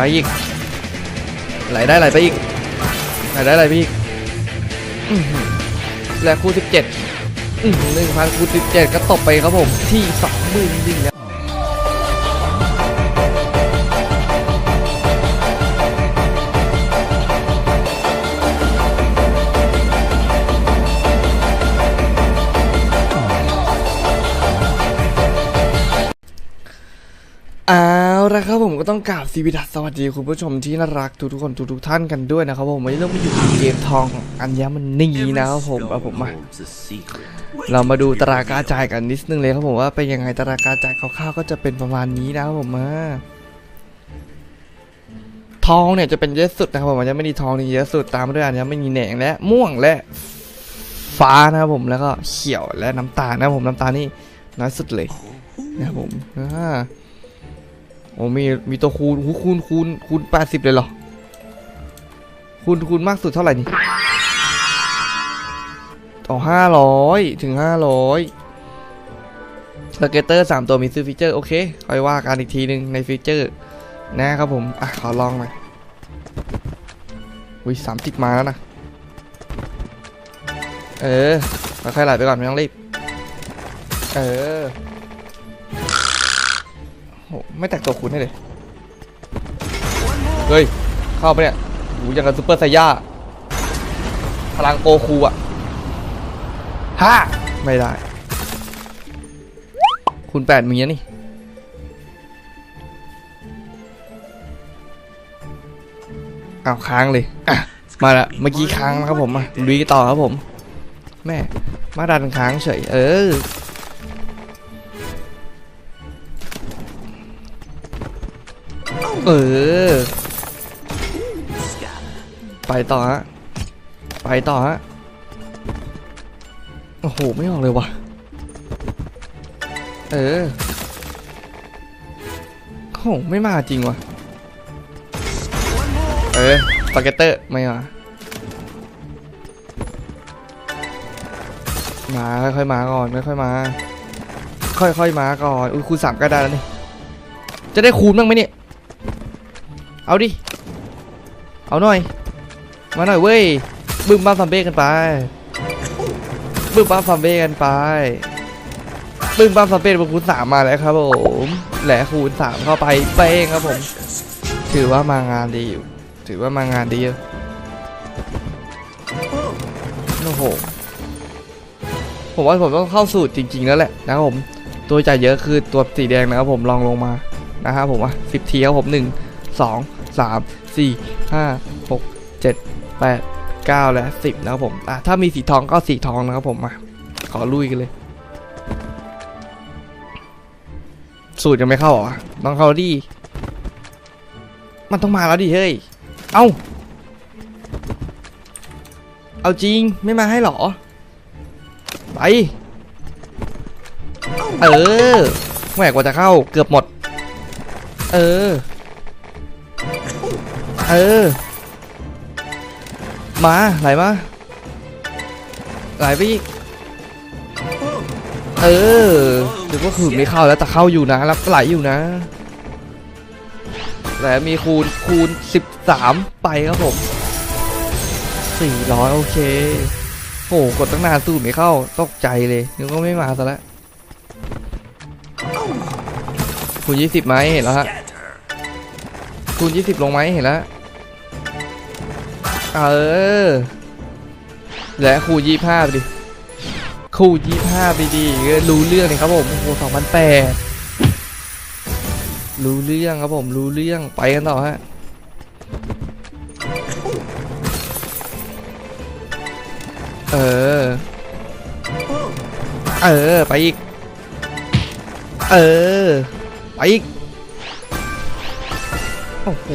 ไปอีก ไหลได้ไหลไปอีก ไหลได้ไหลไปอีกและคู่ 17 1,000คูณ17 ก็ตบไปครับผมที่ 21,000 นจริงๆแล้วเอาละครับผมก็ต้องกราบสวีดัสสวัสดีคุณผู้ชมที่น่ารักทุกทุกๆคนทุกทุกๆท่านกันด้วยนะครับผมวันนี้เรามาอยู่ในเกมทองของอัญมณีนะครับผมเอาผมมาเรามาดูตารางการจ่ายกันนิดนึงเลยครับผมว่าเป็นยังไงตารางการจ่ายคร่าวๆก็จะเป็นประมาณนี้นะครับผมมาทองเนี่ยจะเป็นเยอะสุดนะครับผมอัญมณีทองนี่เยอะสุดตามมาด้วยอัญมณีแหนงและม่วงและฟ้านะครับผมแล้วก็เขียวและน้ำตาลนะครับผมน้ำตาลนี่น้อยสุดเลยนะครับผมอ่า โอ้มีมีตัวคูณคูณคูณคูณแปดสิบเลยเหรอคูณคูณมากสุดเท่าไหร่นี่ต่อห้าร้อยถึงห้าร้อยสเกตเตอร์สามตัวมีซื้อฟีเจอร์ โอเคค่อยว่ากันอีกทีหนึ่งในฟีเจอร์ นะครับผม อะ ขอลองหน่อยอุ้ยสามสิบมาแล้วนะ เออค่อยๆไหลไปก่อนไม่ต้องรีบ เออ โหไม่แตกตัวคุณให้เลย เฮ้ย เข้าไปเนี่ยโหยังกับซูเปอร์ไซย่า พลังโกคูอะฮ่าไม่ได้ คุณแปดมีอะนี่อ้าวค้างเลยอะมาละเมื่อกี้ค้างนะครับผมมาลุยต่อครับผม แม่ มาดันค้างเฉย เออ เออ ไปต่อฮะ ไปต่อฮะ โอ้โห ไม่ออกเลยว่ะ เออโอ้โห ไม่มาจริงว่ะ เออสเกตเตอร์ ไม่มา มาค่อยๆมาก่อนค่อยๆมา ค่อยๆมาก่อน อุ้ยคูณสามก็ได้แล้วนี่ จะได้คูณบ้างไหมเนี่ย เอาดิ เอาหน่อย มาหน่อยเว้ย บึ้มบ้าฟัมเบ้กันไป บึ้มบ้าฟัมเบ้กันไป บึ้มบ้าฟัมเบ้บนคูณสามมาแล้วครับผมแหละคูณสามเข้าไปเป้งครับผม ถือว่ามางานดีอยู่ ถือว่ามางานดีอยู่โอ้โห ผมว่าผมต้องเข้าสูตรจริง ๆ แล้วแหละนะครับผม ตัวจ่ายเยอะคือตัวสีแดงนะครับผมลองลงมานะครับผมว่าสิบทีครับผมหนึ่ง สองสามสี่ห้าหกเจ็ดแปดเก้าและสิบนะครับผมอะถ้ามีสีทองก็สีทองนะครับผมมาขอลุยกันเลย สูตรยังไม่เข้าหรอต้องเข้าดิมันต้องมาแล้วดิเฮ้ย เอ้าเอาจริงไม่มาให้หรอ ไป เออแหวกว่าจะเข้าเกือบหมด เออ เออ มาไหลมาไหลไปอีกเออหรือว่าคือไม่เข้าแล้วแต่เข้าอยู่นะแล้วไหลอยู่นะแต่มีคูณคูณ 13 ไปครับผม 400 โอเคโอ้กดตั้งนานสู้ไม่เข้าตกใจเลยนึกว่าไม่มาซะแล้วคูณ 20ไหมเห็นแล้วฮะคูณ 20 ลงไหมเห็นแล้ว เออ และคูณ25ไปดิคูณ25ไปดิรู้เรื่องเลยครับผมโอ้โห2008รู้เรื่องครับผมรู้เรื่องไปกันต่อฮะเออ เออ ไปอีก เออ ไปอีก โอ้โห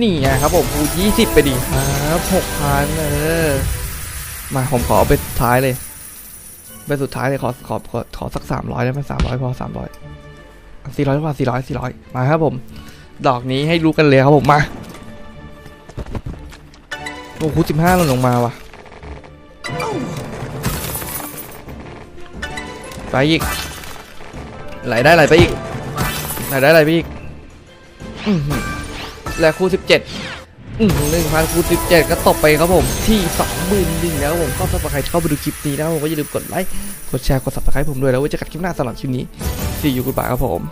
นี่ไงครับผมคูยี่สิบไปดิครับหกพันเออมาผมขอไปสุดท้ายเลยไปสุดท้ายเลยขอขอขอขอสักสามร้อยได้ไหมสามร้อยพอสามร้อยสี่ร้อยกว่าสี่ร้อยสี่ร้อยมาครับผม ดอกนี้ให้รู้กันเลยครับผมมาโอ้โหสิบห้าลงมาว่ะไปอีกไหลได้ไหลไปอีกไหลได้ไหลไปอีก และคูณสิบเจ็ดหนึ่งพันคูณสิบเจ็ดก็ตบไปครับผมที่สองหมื่นหนึ่งแล้วผมก็ถ้าใครเข้าไปดูคลิปนี้นะผมก็อย่าลืมกดไลค์กดแชร์กดซับสไครต์ผมด้วยแล้วไว้เจอกันคลิปหน้าสำหรับคลิปนี้สี่อยู่กุบายครับผม